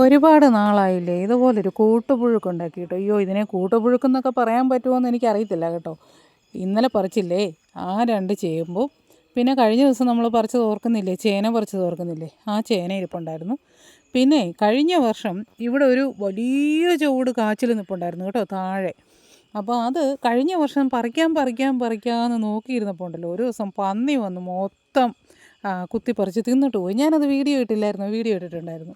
ഒരുപാട് നാളായില്ലേ? ഇതുപോലൊരു കൂട്ടുപുഴുക്ക് ഉണ്ടാക്കിയിട്ട്? അയ്യോ ഇതിനെ കൂട്ടുപുഴുക്കെന്നൊക്കെ പറയാൻ പറ്റുമോ എന്ന് എനിക്കറിയത്തില്ല കേട്ടോ. ഇന്നലെ പറിച്ചില്ലേ? ആ രണ്ട് ചേമ്പും. പിന്നെ കഴിഞ്ഞ ദിവസം നമ്മൾ പറിച്ച് ഓർക്കുന്നില്ലേ? ചേന പറിച്ച് ഓർക്കുന്നില്ലേ? ആ ചേന ഇരിപ്പുണ്ടായിരുന്നു. പിന്നെ കഴിഞ്ഞ വർഷം ഇവിടെ ഒരു വലിയ ചൂട് കാച്ചിൽ നിൽപ്പുണ്ടായിരുന്നു കേട്ടോ താഴെ. അപ്പോൾ അത് കഴിഞ്ഞ വർഷം പറിക്കാൻ പറിക്കാൻ പറിക്കാമെന്ന് നോക്കിയിരുന്നപ്പോൾ ഉണ്ടല്ലോ ഒരു ദിവസം പന്നി വന്ന് മൊത്തം കുത്തി കുത്തിപ്പറിച്ച് തിന്നിട്ട് പോയി. ഞാനത് വീഡിയോ ഇട്ടില്ലായിരുന്നു വീഡിയോ ഇട്ടിട്ടുണ്ടായിരുന്നു.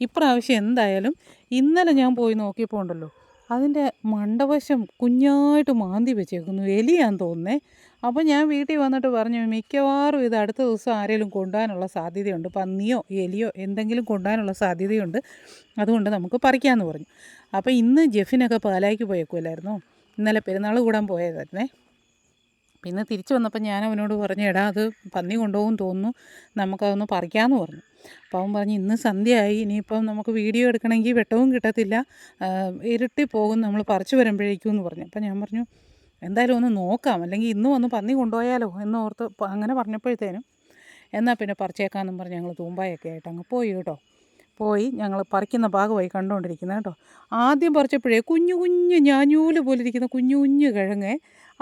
ഇപ്രാവശ്യം എന്തായാലും ഇന്നലെ ഞാൻ പോയി നോക്കിയപ്പോൾ ഉണ്ടല്ലോ അതിന്റെ മണ്ടവശം കുഞ്ഞായിട്ട് മാന്തി വെച്ചേക്കുന്നു എലിയാന്ന് തോന്നുന്നേ. അപ്പോൾ ഞാൻ വീട്ടിൽ വന്നിട്ട് പറഞ്ഞു മിക്കവാറും ഇത് അടുത്ത ദിവസം ആരെങ്കിലും കൊണ്ടുപോകാനുള്ള സാധ്യതയുണ്ട്. പന്നിയോ എലിയോ എന്തെങ്കിലും കൊണ്ടുപോകാനുള്ള സാധ്യതയുണ്ട്. അതുകൊണ്ട് നമുക്ക് പറിക്കാമെന്ന് പറഞ്ഞു. അപ്പോൾ ഇന്ന് ജെഫിനൊക്കെ പാലായിക്ക് പോയേക്കുമല്ലായിരുന്നോ ഇന്നലെ പെരുന്നാൾ കൂടാൻ പോയതായിരുന്നേ. പിന്നെ തിരിച്ചു വന്നപ്പോൾ ഞാൻ അവനോട് പറഞ്ഞു എടാ അത് പന്നി കൊണ്ടുപോകും തോന്നുന്നു. നമുക്കതൊന്ന് പറിക്കാമെന്ന് പറഞ്ഞു. അപ്പോൾ അവൻ പറഞ്ഞു ഇന്ന് സന്ധ്യയായി ഇനിയിപ്പം നമുക്ക് വീഡിയോ എടുക്കണമെങ്കിൽ വെട്ടവും കിട്ടത്തില്ല. ഇരുട്ടി പോകും നമ്മൾ പറിച്ചു വരുമ്പോഴേക്കും എന്ന് പറഞ്ഞു. അപ്പം ഞാൻ പറഞ്ഞു എന്തായാലും ഒന്ന് നോക്കാം. അല്ലെങ്കിൽ ഇന്ന് വന്ന് പന്നി കൊണ്ടുപോയാലോ? എന്നോർത്ത് അങ്ങനെ പറഞ്ഞപ്പോഴത്തേനും എന്നാൽ പിന്നെ പറിച്ചേക്കാമെന്നും പറഞ്ഞ് ഞങ്ങൾ തൂമ്പായൊക്കെ ആയിട്ട് അങ്ങ് പോയി കേട്ടോ. പോയി ഞങ്ങൾ പറിക്കുന്ന ഭാഗമായി കണ്ടുകൊണ്ടിരിക്കുന്നത് കേട്ടോ. ആദ്യം പറിച്ചപ്പോഴേ കുഞ്ഞു കുഞ്ഞു ഞാഞ്ഞൂൽ പോലെ ഇരിക്കുന്ന കുഞ്ഞു കുഞ്ഞു കിഴങ്ങ്.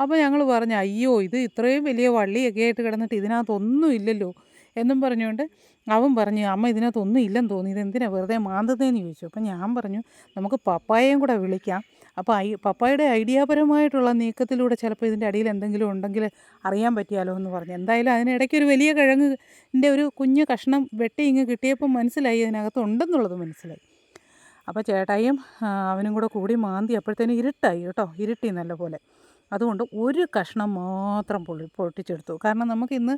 അപ്പോൾ ഞങ്ങൾ പറഞ്ഞു അയ്യോ ഇത് ഇത്രയും വലിയ വള്ളിയൊക്കെ ആയിട്ട് കിടന്നിട്ട് ഇതിനകത്തൊന്നും ഇല്ലല്ലോ. എന്നും പറഞ്ഞുകൊണ്ട് അവൻ പറഞ്ഞു അമ്മ ഇതിനകത്തൊന്നും ഇല്ലെന്ന് തോന്നി. ഇത് എന്തിനാണ് വെറുതെ മാന്തതെന്ന് ചോദിച്ചു. അപ്പം ഞാൻ പറഞ്ഞു നമുക്ക് പപ്പായയും കൂടെ വിളിക്കാം. അപ്പോൾ ഐ പപ്പായുടെ ഐഡിയാപരമായിട്ടുള്ള നീക്കത്തിലൂടെ ചിലപ്പോൾ ഇതിന്റെ അടിയിൽ എന്തെങ്കിലും ഉണ്ടെങ്കിൽ അറിയാൻ പറ്റിയാലോ എന്ന് പറഞ്ഞു. എന്തായാലും അതിനിടയ്ക്ക് ഒരു വലിയ കിഴങ്ങിന്റെ ഒരു കുഞ്ഞു കഷ്ണം വെട്ടി ഇങ്ങ് കിട്ടിയപ്പോൾ മനസ്സിലായി അതിനകത്ത് ഉണ്ടെന്നുള്ളത് മനസ്സിലായി. അപ്പോൾ ചേട്ടായും അവനും കൂടെ കൂടി മാന്തി അപ്പോഴത്തേനും ഇരുട്ടായി കേട്ടോ ഇരുട്ടി നല്ല പോലെ അതുകൊണ്ട് ഒരു കഷ്ണം മാത്രം പൊളി പൊട്ടിച്ചെടുത്തു. കാരണം നമുക്കിന്ന്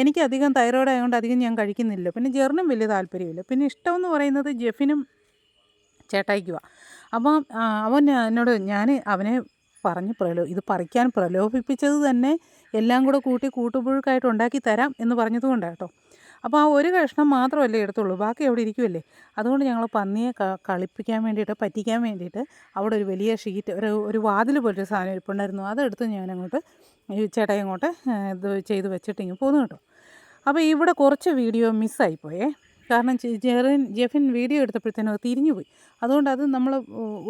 എനിക്ക് എനിക്കധികം തൈറോയ്ഡ് ആയതുകൊണ്ട് അധികം ഞാൻ കഴിക്കുന്നില്ല. പിന്നെ ജെറിനും വലിയ താല്പര്യമില്ല. പിന്നെ ഇഷ്ടമെന്ന് പറയുന്നത് ജെഫിനും ചേട്ടായിക്കുവാ. അപ്പം അവൻ എന്നോട് ഞാൻ അവനെ പറഞ്ഞ് പ്രലോ ഇത് പറിക്കാൻ പ്രലോഭിപ്പിച്ചത് തന്നെ എല്ലാം കൂടെ കൂട്ടി കൂട്ടുപുഴുക്കായിട്ട് ഉണ്ടാക്കി തരാം എന്ന് പറഞ്ഞതുകൊണ്ടാണ് കേട്ടോ അപ്പോൾ ആ ഒരു കഷ്ണം മാത്രമല്ലേ എടുത്തുള്ളൂ. ബാക്കി അവിടെ ഇരിക്കുമല്ലേ അതുകൊണ്ട് ഞങ്ങൾ പന്നിയെ കളിപ്പിക്കാൻ വേണ്ടിയിട്ട് പറ്റിക്കാൻ വേണ്ടിയിട്ട് അവിടെ ഒരു വലിയ ഷീറ്റ് ഒരു ഒരു വാതിൽ പോലൊരു സാധനം ഇരിപ്പുണ്ടായിരുന്നു. അതെടുത്ത് ഞാൻ അങ്ങോട്ട് ഈ അങ്ങോട്ട് ഇത് ചെയ്ത് വെച്ചിട്ട് ഇങ്ങ് പോന്നു കേട്ടോ. അപ്പോൾ ഇവിടെ കുറച്ച് വീഡിയോ മിസ്സായിപ്പോയേ. കാരണം ജെറിൻ ജെഫിൻ വീഡിയോ എടുത്തപ്പോഴത്തേനും അത് തിരിഞ്ഞു പോയി അതുകൊണ്ട് അത് നമ്മൾ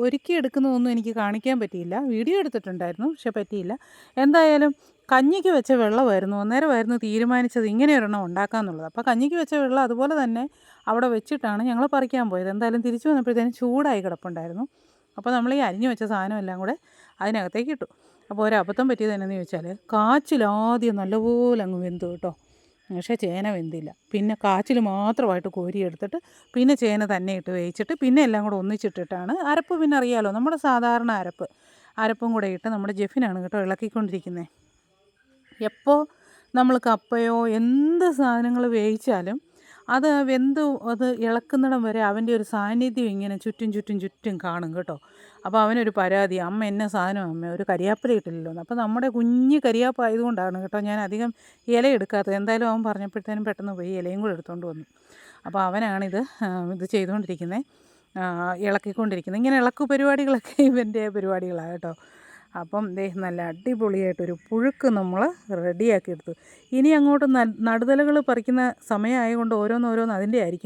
ഒരുക്കി എടുക്കുന്നതൊന്നും എനിക്ക് കാണിക്കാൻ പറ്റിയില്ല. വീഡിയോ എടുത്തിട്ടുണ്ടായിരുന്നു പക്ഷെ പറ്റിയില്ല. എന്തായാലും കഞ്ഞിക്ക് വെച്ച വെള്ളമായിരുന്നു. അന്നേരമായിരുന്നു തീരുമാനിച്ചത് ഇങ്ങനെ ഒരെണ്ണം ഉണ്ടാക്കാമെന്നുള്ളത് അപ്പോൾ കഞ്ഞിക്ക് വെച്ച വെള്ളം അതുപോലെ തന്നെ അവിടെ വെച്ചിട്ടാണ് ഞങ്ങൾ പറിക്കാൻ പോയത്. എന്തായാലും തിരിച്ചു വന്നപ്പോഴത്തേനും ചൂടായി കിടപ്പുണ്ടായിരുന്നു. അപ്പോൾ നമ്മൾ ഈ അരിഞ്ഞു വെച്ച സാധനം എല്ലാം കൂടെ അതിനകത്തേക്ക് ഇട്ടു. അപ്പോൾ ഒരു അബദ്ധം പറ്റിയത് എന്നു ചോദിച്ചാൽ കാച്ചിലാദ്യം നല്ലപോലെ അങ്ങ് വെന്തു കേട്ടോ. പക്ഷേ ചേന വെന്തില്ല. പിന്നെ കാച്ചിൽ മാത്രമായിട്ട് കോരിയെടുത്തിട്ട് പിന്നെ ചേന തന്നെ ഇട്ട് വേവിച്ചിട്ട് പിന്നെ എല്ലാം കൂടെ ഒന്നിച്ചിട്ടിട്ടാണ് അരപ്പ് പിന്നെ അറിയാലോ. നമ്മുടെ സാധാരണ അരപ്പ്. അരപ്പും കൂടെ ഇട്ട് നമ്മുടെ ജെഫിനാണ് കേട്ടോ ഇളക്കിക്കൊണ്ടിരിക്കുന്നത് എപ്പോൾ നമ്മൾ കപ്പയോ എന്ത് സാധനങ്ങൾ വേവിച്ചാലും അത് വെന്ത് അത് ഇളക്കുന്നിടം വരെ അവന്റെ ഒരു സാന്നിധ്യം ഇങ്ങനെ ചുറ്റും ചുറ്റും ചുറ്റും കാണും കേട്ടോ. അപ്പോൾ അവനൊരു പരാതി അമ്മ എന്നെ സാധനം അമ്മ ഒരു കരിയാപ്പില ഇട്ടില്ലല്ലോ. അപ്പോൾ നമ്മുടെ കുഞ്ഞ് കരിയാപ്പ് ആയതുകൊണ്ടാണ് കേട്ടോ ഞാൻ അധികം ഇല എടുക്കാത്തത്. എന്തായാലും അവൻ പറഞ്ഞപ്പോഴത്തേനും പെട്ടെന്ന് പോയി ഇലയും കൂടെ എടുത്തുകൊണ്ട് വന്നു. അപ്പോൾ അവനാണിത് ഇത് ചെയ്തുകൊണ്ടിരിക്കുന്നത് ഇളക്കിക്കൊണ്ടിരിക്കുന്നത് ഇങ്ങനെ ഇളക്കു പരിപാടികളൊക്കെ ഇവന്റെ പരിപാടികളാണ് കേട്ടോ. അപ്പം നല്ല അടിപൊളിയായിട്ടൊരു പുഴുക്ക് നമ്മൾ റെഡിയാക്കി എടുത്തു. ഇനി അങ്ങോട്ട് നടുതലകൾ പറിക്കുന്ന സമയമായതുകൊണ്ട് ഓരോന്നോരോന്ന് അതിന്റെ ആയിരിക്കും.